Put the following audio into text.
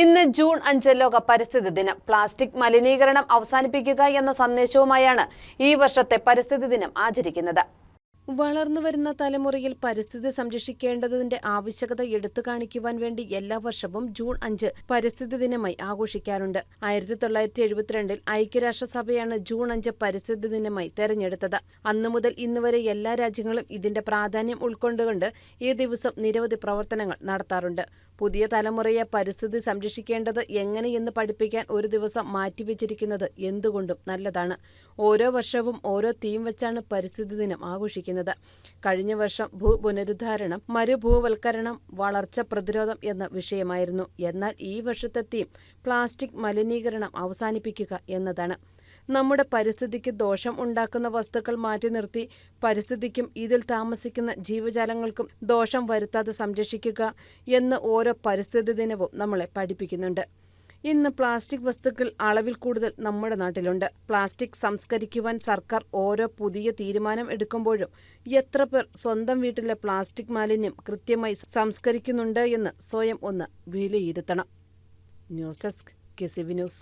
ഇന്ന് ജൂൺ അഞ്ച് ലോക പരിസ്ഥിതി ദിനം. പ്ലാസ്റ്റിക് മലിനീകരണം അവസാനിപ്പിക്കുക എന്ന സന്ദേശവുമായാണ് ഈ വർഷത്തെ പരിസ്ഥിതി ദിനം ആചരിക്കുന്നത്. വളർന്നുവരുന്ന തലമുറയിൽ പരിസ്ഥിതി സംരക്ഷിക്കേണ്ടതിന്റെ ആവശ്യകത എടുത്തു കാണിക്കുവാൻ വേണ്ടി എല്ലാ വർഷവും ജൂൺ അഞ്ച് പരിസ്ഥിതി ദിനമായി ആഘോഷിക്കാറുണ്ട്. ആയിരത്തി തൊള്ളായിരത്തി എഴുപത്തിരണ്ടിൽ ഐക്യരാഷ്ട്രസഭയാണ് ജൂൺ അഞ്ച് പരിസ്ഥിതി ദിനമായി തെരഞ്ഞെടുത്തത്. അന്നു മുതൽ ഇന്ന് വരെ എല്ലാ രാജ്യങ്ങളും ഇതിന്റെ പ്രാധാന്യം ഉൾക്കൊണ്ടുകൊണ്ട് ഈ ദിവസം നിരവധി പ്രവർത്തനങ്ങൾ നടത്താറുണ്ട്. പുതിയ തലമുറയെ പരിസ്ഥിതി സംരക്ഷിക്കേണ്ടത് എങ്ങനെയെന്ന് പഠിപ്പിക്കാൻ ഒരു ദിവസം മാറ്റിവെച്ചിരിക്കുന്നത് എന്തുകൊണ്ടും നല്ലതാണ്. ഓരോ വർഷവും ഓരോ തീം വെച്ചാണ് പരിസ്ഥിതി ദിനം ആഘോഷിക്കുന്നത്. കഴിഞ്ഞ വർഷം ഭൂ പുനരുദ്ധാരണം മരുഭൂവൽക്കരണം വളർച്ച പ്രതിരോധം എന്ന വിഷയമായിരുന്നു. എന്നാൽ ഈ വർഷത്തെ തീം പ്ലാസ്റ്റിക് മലിനീകരണം അവസാനിപ്പിക്കുക എന്നതാണ്. നമ്മുടെ പരിസ്ഥിതിക്ക് ദോഷം ഉണ്ടാക്കുന്ന വസ്തുക്കൾ മാറ്റി നിർത്തി പരിസ്ഥിതിക്കും ഇതിൽ താമസിക്കുന്ന ജീവജാലങ്ങൾക്കും ദോഷം വരുത്താതെ സംരക്ഷിക്കുക എന്ന് ഓരോ പരിസ്ഥിതി ദിനവും നമ്മളെ പഠിപ്പിക്കുന്നുണ്ട്. ഇന്ന് പ്ലാസ്റ്റിക് വസ്തുക്കൾ അളവിൽ കൂടുതൽ നമ്മുടെ നാട്ടിലുണ്ട്. പ്ലാസ്റ്റിക് സംസ്കരിക്കുവാൻ സർക്കാർ ഓരോ പുതിയ തീരുമാനം എടുക്കുമ്പോഴും എത്ര പേർ സ്വന്തം വീട്ടിലെ പ്ലാസ്റ്റിക് മാലിന്യം കൃത്യമായി സംസ്കരിക്കുന്നുണ്ട് എന്ന് സ്വയം ഒന്ന് വിലയിരുത്തണം. News desk K C V news.